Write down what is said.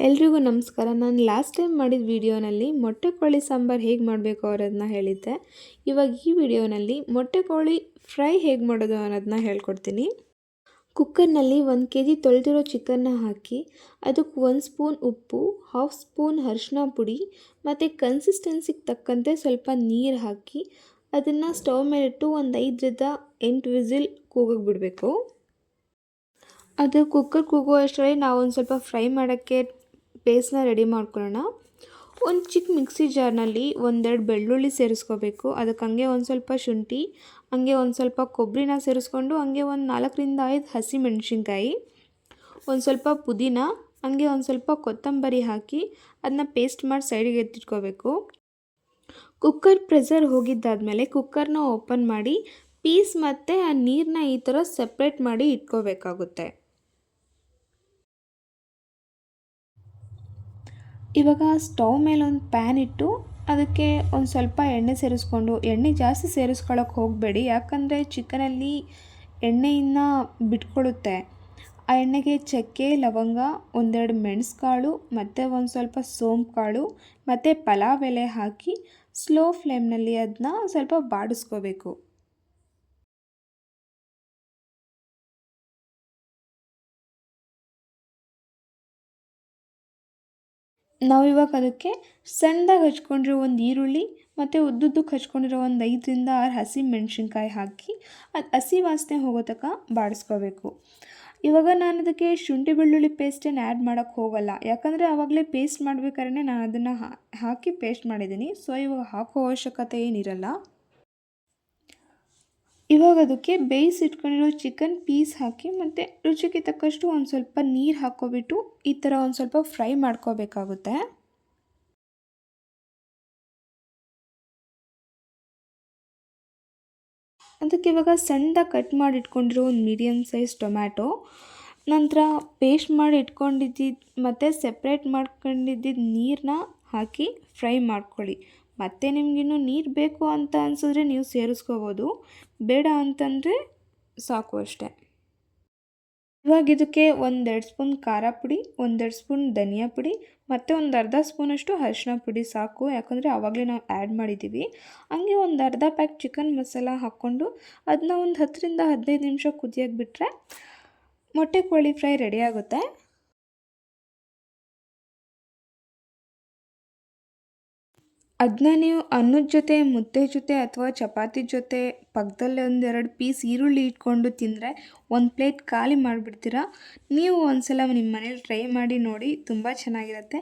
ಎಲ್ರಿಗೂ ನಮಸ್ಕಾರ. ನಾನು ಲಾಸ್ಟ್ ಟೈಮ್ ಮಾಡಿದ ವಿಡಿಯೋನಲ್ಲಿ ಮೊಟ್ಟೆ ಕೋಳಿ ಸಾಂಬಾರು ಹೇಗೆ ಮಾಡಬೇಕು ಅನ್ನೋದನ್ನ ಹೇಳಿದ್ದೆ. ಇವಾಗ ಈ ವಿಡಿಯೋನಲ್ಲಿ ಮೊಟ್ಟೆ ಕೋಳಿ ಫ್ರೈ ಹೇಗೆ ಮಾಡೋದು ಅನ್ನೋದನ್ನ ಹೇಳ್ಕೊಡ್ತೀನಿ. ಕುಕ್ಕರ್ನಲ್ಲಿ ಒಂದು ಕೆ ಜಿ ತೊಳೆದಿರೋ ಚಿಕನ್ನ ಹಾಕಿ, ಅದಕ್ಕೆ ಒಂದು ಸ್ಪೂನ್ ಉಪ್ಪು ಹಾಫ್ ಸ್ಪೂನ್ ಅರಿಶಿನ ಪುಡಿ ಮತ್ತು ಕನ್ಸಿಸ್ಟೆನ್ಸಿಗೆ ತಕ್ಕಂತೆ ಸ್ವಲ್ಪ ನೀರು ಹಾಕಿ, ಅದನ್ನು ಸ್ಟವ್ ಮೇಲಿಟ್ಟು ಒಂದು ಐದರಿಂದ ಎಂಟು ವಿಸಿಲ್ ಕೂಗಕ್ಕೆ ಬಿಡಬೇಕು. ಅದು ಕುಕ್ಕರ್ ಕೂಗೋ ಅಷ್ಟರಲ್ಲಿ ನಾವು ಒಂದು ಸ್ವಲ್ಪ ಫ್ರೈ ಮಾಡೋಕ್ಕೆ ಪೇಸ್ಟ್ನ ರೆಡಿ ಮಾಡ್ಕೊಳ್ಳೋಣ. ಒಂದು ಚಿಕ್ಕ ಮಿಕ್ಸಿ ಜಾರ್ನಲ್ಲಿ ಒಂದೆರಡು ಬೆಳ್ಳುಳ್ಳಿ ಸೇರಿಸ್ಕೋಬೇಕು. ಅದಕ್ಕೆ ಹಂಗೆ ಒಂದು ಸ್ವಲ್ಪ ಶುಂಠಿ, ಹಂಗೆ ಒಂದು ಸ್ವಲ್ಪ ಕೊಬ್ಬರಿನ ಸೇರಿಸ್ಕೊಂಡು ಹಂಗೆ ಒಂದು ನಾಲ್ಕರಿಂದ ಐದು ಹಸಿ ಮೆಣಸಿನ್ಕಾಯಿ ಒಂದು ಸ್ವಲ್ಪ ಪುದೀನ, ಹಂಗೆ ಒಂದು ಸ್ವಲ್ಪ ಕೊತ್ತಂಬರಿ ಹಾಕಿ ಅದನ್ನ ಪೇಸ್ಟ್ ಮಾಡಿ ಸೈಡಿಗೆ ಎತ್ತಿಟ್ಕೋಬೇಕು. ಕುಕ್ಕರ್ ಪ್ರೆಸರ್ ಹೋಗಿದ್ದಾದಮೇಲೆ ಕುಕ್ಕರ್ನ ಓಪನ್ ಮಾಡಿ, ಪೀಸ್ ಮತ್ತು ಆ ನೀರನ್ನ ಈ ಥರ ಸಪ್ರೇಟ್ ಮಾಡಿ ಇಟ್ಕೋಬೇಕಾಗುತ್ತೆ. ಇವಾಗ ಸ್ಟೌವ್ ಮೇಲೆ ಒಂದು ಪ್ಯಾನ್ ಇಟ್ಟು ಅದಕ್ಕೆ ಒಂದು ಸ್ವಲ್ಪ ಎಣ್ಣೆ ಸೇರಿಸ್ಕೊಂಡು, ಎಣ್ಣೆ ಜಾಸ್ತಿ ಸೇರಿಸ್ಕೊಳ್ಳೋಕೆ ಹೋಗಬೇಡಿ. ಯಾಕಂದರೆ ಚಿಕನಲ್ಲಿ ಎಣ್ಣೆಯನ್ನು ಬಿಟ್ಕೊಳ್ಳುತ್ತೆ ಆ ಎಣ್ಣೆಗೆ ಚಕ್ಕೆ, ಲವಂಗ, ಒಂದೆರಡು ಮೆಣಸು ಕಾಳು ಮತ್ತು ಒಂದು ಸ್ವಲ್ಪ ಸೋಂಪು ಕಾಳು ಮತ್ತು ಪಲಾವ್ ಎಲೆ ಹಾಕಿ, ಸ್ಲೋ ಫ್ಲೇಮ್ನಲ್ಲಿ ಅದನ್ನ ಸ್ವಲ್ಪ ಬಾಡಿಸ್ಕೋಬೇಕು. ನಾವಿವಾಗ ಅದಕ್ಕೆ ಸಣ್ಣದಾಗಿ ಹಚ್ಕೊಂಡಿರೋ ಒಂದು ಈರುಳ್ಳಿ ಮತ್ತು ಉದ್ದುದ್ದಕ್ಕೆ ಹಚ್ಕೊಂಡಿರೋ ಒಂದು ಐದರಿಂದ ಆರು ಹಸಿ ಮೆಣಸಿನ್ಕಾಯಿ ಹಾಕಿ ಅದು ಹಸಿ ವಾಸನೆ ಹೋಗೋ ತನಕ ಬಾಡಿಸ್ಕೋಬೇಕು. ಇವಾಗ ನಾನು ಅದಕ್ಕೆ ಶುಂಠಿ ಬೆಳ್ಳುಳ್ಳಿ ಪೇಸ್ಟೇನು ಆ್ಯಡ್ ಮಾಡೋಕ್ಕೆ ಹೋಗಲ್ಲ. ಯಾಕಂದರೆ ಆವಾಗಲೇ ಪೇಸ್ಟ್ ಮಾಡ್ಬೇಕಾದ್ರೆ ನಾನು ಅದನ್ನು ಹಾಕಿ ಪೇಸ್ಟ್ ಮಾಡಿದ್ದೀನಿ. ಸೊ ಇವಾಗ ಹಾಕೋ ಅವಶ್ಯಕತೆ ಏನಿರಲ್ಲ. ಇವಾಗ ಅದಕ್ಕೆ ಬೇಯಿಸಿಟ್ಕೊಂಡಿರೋ ಚಿಕನ್ ಪೀಸ್ ಹಾಕಿ ಮತ್ತು ರುಚಿಗೆ ತಕ್ಕಷ್ಟು ಒಂದು ಸ್ವಲ್ಪ ನೀರು ಹಾಕ್ಕೊಬಿಟ್ಟು ಈ ಥರ ಒಂದು ಸ್ವಲ್ಪ ಫ್ರೈ ಮಾಡ್ಕೋಬೇಕಾಗುತ್ತೆ. ಅದಕ್ಕೆ ಇವಾಗ ಸಣ್ಣದಾಗಿ ಕಟ್ ಮಾಡಿ ಇಟ್ಕೊಂಡಿರೋ ಒಂದು ಮೀಡಿಯಮ್ ಸೈಜ್ ಟೊಮ್ಯಾಟೊ ನಂತರ ಪೇಸ್ಟ್ ಮಾಡಿ ಇಟ್ಕೊಂಡಿದ್ದಿದ್ದು ಮತ್ತು ಸೆಪ್ರೇಟ್ ಮಾಡ್ಕೊಂಡಿದ್ದಿದ್ದು ನೀರನ್ನ ಹಾಕಿ ಫ್ರೈ ಮಾಡ್ಕೊಳ್ಳಿ. ಮತ್ತು ನಿಮಗಿನ್ನೂ ನೀರು ಬೇಕು ಅಂತ ಅನಿಸಿದ್ರೆ ನೀವು ಸೇರಿಸ್ಕೋಬೋದು. ಬೇಡ ಅಂತಂದರೆ ಸಾಕು ಅಷ್ಟೆ. ಇವಾಗ ಇದಕ್ಕೆ ಒಂದೆರಡು ಸ್ಪೂನ್ ಖಾರ ಪುಡಿ, ಒಂದೆರಡು ಸ್ಪೂನ್ ಧನಿಯಾ ಪುಡಿ, ಮತ್ತು ಒಂದು ಅರ್ಧ ಸ್ಪೂನಷ್ಟು ಅರಿಶಿನ ಪುಡಿ ಸಾಕು. ಯಾಕಂದರೆ ಆವಾಗಲೇ ನಾವು ಆ್ಯಡ್ ಮಾಡಿದ್ದೀವಿ ಹಂಗೆ ಒಂದು ಅರ್ಧ ಪ್ಯಾಕ್ ಚಿಕನ್ ಮಸಾಲ ಹಾಕ್ಕೊಂಡು ಅದನ್ನ ಒಂದು ಹತ್ತರಿಂದ ಹದಿನೈದು ನಿಮಿಷ ಕುದಿಯೋಕೆ ಬಿಟ್ಟರೆ ಮೊಟ್ಟೆ ಕೋಳಿ ಫ್ರೈ ರೆಡಿ ಆಗುತ್ತೆ. ಅದನ್ನ ನೀವು ಅನ್ನದ ಜೊತೆ, ಮುದ್ದೆ ಜೊತೆ ಅಥವಾ ಚಪಾತಿ ಜೊತೆ ಪಕ್ಕದಲ್ಲೇ ಒಂದೆರಡು ಪೀಸ್ ಈರುಳ್ಳಿ ಇಟ್ಕೊಂಡು ತಿಂದರೆ ಒಂದು ಪ್ಲೇಟ್ ಖಾಲಿ ಮಾಡಿಬಿಡ್ತೀರ? ನೀವು ಒಂದು ಸಲ ನಿಮ್ಮ ಮನೇಲಿ ಟ್ರೈ ಮಾಡಿ ನೋಡಿ, ತುಂಬ ಚೆನ್ನಾಗಿರುತ್ತೆ.